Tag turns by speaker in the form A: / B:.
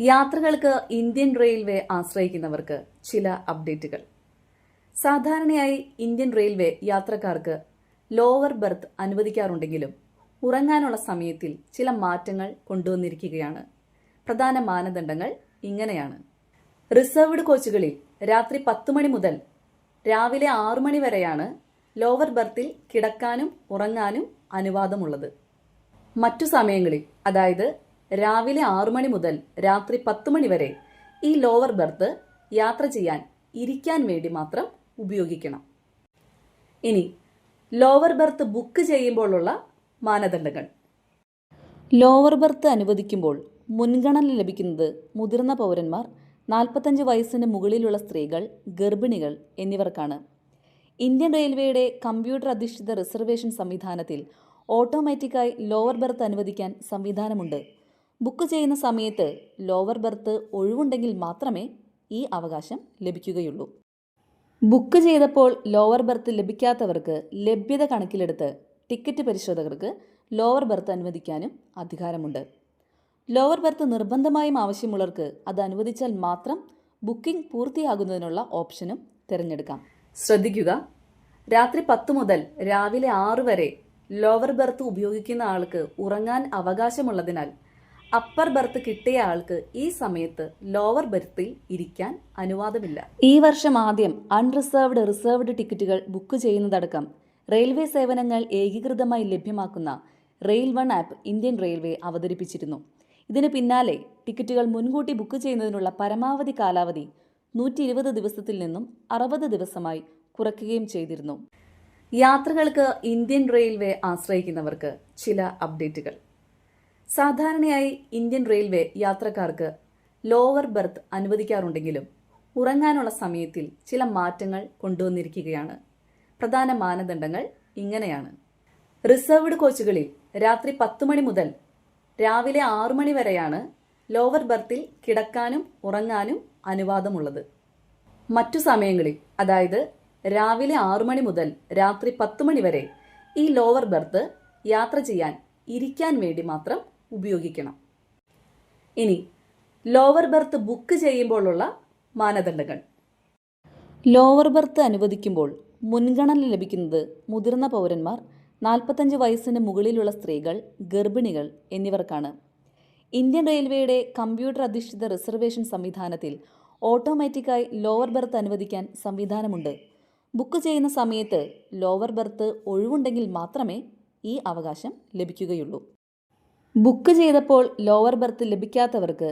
A: യാത്രകൾക്ക് Indian railway ആശ്രയിക്കുന്നവർക്ക് ചില അപ്ഡേറ്റുകൾ. സാധാരണയായി ഇന്ത്യൻ റെയിൽവേ യാത്രക്കാർക്ക് ലോവർ ബെർത്ത് അനുവദിക്കാറുണ്ടെങ്കിലും ഉറങ്ങാനുള്ള സമയത്തിൽ ചില മാറ്റങ്ങൾ കൊണ്ടുവന്നിരിക്കുകയാണ്. പ്രധാന മാനദണ്ഡങ്ങൾ ഇങ്ങനെയാണ്. റിസർവ്ഡ് കോച്ചുകളിൽ രാത്രി പത്ത് മണി മുതൽ രാവിലെ ആറു മണി വരെയാണ് ലോവർ ബെർത്തിൽ കിടക്കാനും ഉറങ്ങാനും അനുവാദമുള്ളത്. മറ്റു സമയങ്ങളിൽ അതായത് രാവിലെ ആറു മണി മുതൽ രാത്രി പത്ത് മണി വരെ ഈ ലോവർ ബെർത്ത് യാത്ര ചെയ്യാൻ ഇരിക്കാൻ വേണ്ടി മാത്രം ഉപയോഗിക്കണം. ഇനി ലോവർ ബെർത്ത് ബുക്ക് ചെയ്യുമ്പോഴുള്ള മാനദണ്ഡങ്ങൾ. ലോവർ ബെർത്ത് അനുവദിക്കുമ്പോൾ മുൻഗണന ലഭിക്കുന്നത് മുതിർന്ന പൗരന്മാർ നാൽപ്പത്തഞ്ച് വയസ്സിന് മുകളിലുള്ള സ്ത്രീകൾ ഗർഭിണികൾ എന്നിവർക്കാണ്. ഇന്ത്യൻ റെയിൽവേയുടെ കമ്പ്യൂട്ടർ അധിഷ്ഠിത റിസർവേഷൻ സംവിധാനത്തിൽ ഓട്ടോമാറ്റിക്കായി ലോവർ ബെർത്ത് അനുവദിക്കാൻ സംവിധാനമുണ്ട്. ബുക്ക് ചെയ്യുന്ന സമയത്ത് ലോവർ ബെർത്ത് ഒഴിവുണ്ടെങ്കിൽ മാത്രമേ ഈ അവകാശം ലഭിക്കുകയുള്ളൂ. ബുക്ക് ചെയ്തപ്പോൾ ലോവർ ബെർത്ത് ലഭിക്കാത്തവർക്ക് ലഭ്യത കണക്കിലെടുത്ത് ടിക്കറ്റ് പരിശോധകർക്ക് ലോവർ ബെർത്ത് അനുവദിക്കാനും അധികാരമുണ്ട്. ലോവർ ബെർത്ത് നിർബന്ധമായും ആവശ്യമുള്ളവർക്ക് അത് അനുവദിച്ചാൽ മാത്രം ബുക്കിംഗ് പൂർത്തിയാകുന്നതിനുള്ള ഓപ്ഷനും തിരഞ്ഞെടുക്കാം. ശ്രദ്ധിക്കുക രാത്രി പത്ത് മുതൽ രാവിലെ ആറ് വരെ ലോവർ ബെർത്ത് ഉപയോഗിക്കുന്ന ആൾക്ക് ഉറങ്ങാൻ അവകാശമുള്ളതിനാൽ അപ്പർ ബർത്ത് കിട്ടിയ ആൾക്ക് ഈ സമയത്ത് ലോവർ ബർത്തിൽ ഇരിക്കാൻ അനുവാദമില്ല. ഈ വർഷം ആദ്യം അൺറിസർവ്ഡ് റിസർവ്ഡ് ടിക്കറ്റുകൾ ബുക്ക് ചെയ്യുന്നതടക്കം റെയിൽവേ സേവനങ്ങൾ ഏകീകൃതമായി ലഭ്യമാക്കുന്ന rail one app Indian railway അവതരിപ്പിച്ചിരുന്നു. ഇതിന് പിന്നാലെ ടിക്കറ്റുകൾ മുൻകൂട്ടി ബുക്ക് ചെയ്യുന്നതിനുള്ള പരമാവധി കാലാവധി നൂറ്റി ഇരുപത് ദിവസത്തിൽ നിന്നും അറുപത് ദിവസമായി കുറയ്ക്കുകയും ചെയ്തിരുന്നു. യാത്രകൾക്ക് ഇന്ത്യൻ റെയിൽവേ ആശ്രയിക്കുന്നവർക്ക് ചില അപ്ഡേറ്റുകൾ സാധാരണയായി ഇന്ത്യൻ റെയിൽവേ യാത്രക്കാർക്ക് ലോവർ ബെർത്ത് അനുവദിക്കാറുണ്ടെങ്കിലും ഉറങ്ങാനുള്ള സമയത്തിൽ ചില മാറ്റങ്ങൾ കൊണ്ടുവന്നിരിക്കുകയാണ്. പ്രധാന മാനദണ്ഡങ്ങൾ ഇങ്ങനെയാണ്. റിസർവ്ഡ് കോച്ചുകളിൽ രാത്രി പത്ത് മണി മുതൽ രാവിലെ ആറു മണി വരെയാണ് ലോവർ ബെർത്തിൽ കിടക്കാനും ഉറങ്ങാനും അനുവാദമുള്ളത്. മറ്റു സമയങ്ങളിൽ അതായത് രാവിലെ ആറു മണി മുതൽ രാത്രി പത്ത് മണി വരെ ഈ ലോവർ ബെർത്ത് യാത്ര ചെയ്യാൻ ഇരിക്കാൻ വേണ്ടി മാത്രം ഉപയോഗിക്കണം. ഇനി ലോവർ ബർത്ത് ബുക്ക് ചെയ്യുമ്പോഴുള്ള മാനദണ്ഡങ്ങൾ. ലോവർ ബർത്ത് അനുവദിക്കുമ്പോൾ മുൻഗണന ലഭിക്കുന്നത് മുതിർന്ന പൗരന്മാർ നാൽപ്പത്തഞ്ച് വയസ്സിന് മുകളിലുള്ള സ്ത്രീകൾ ഗർഭിണികൾ എന്നിവർക്കാണ്. ഇന്ത്യൻ റെയിൽവേയുടെ കമ്പ്യൂട്ടർ അധിഷ്ഠിത റിസർവേഷൻ സംവിധാനത്തിൽ ഓട്ടോമാറ്റിക്കായി ലോവർ ബർത്ത് അനുവദിക്കാൻ സംവിധാനമുണ്ട്. ബുക്ക് ചെയ്യുന്ന സമയത്ത് ലോവർ ബർത്ത് ഒഴിവുണ്ടെങ്കിൽ മാത്രമേ ഈ അവകാശം ലഭിക്കുകയുള്ളൂ. ബുക്ക് ചെയ്തപ്പോൾ ലോവർ ബർത്ത് ലഭിക്കാത്തവർക്ക്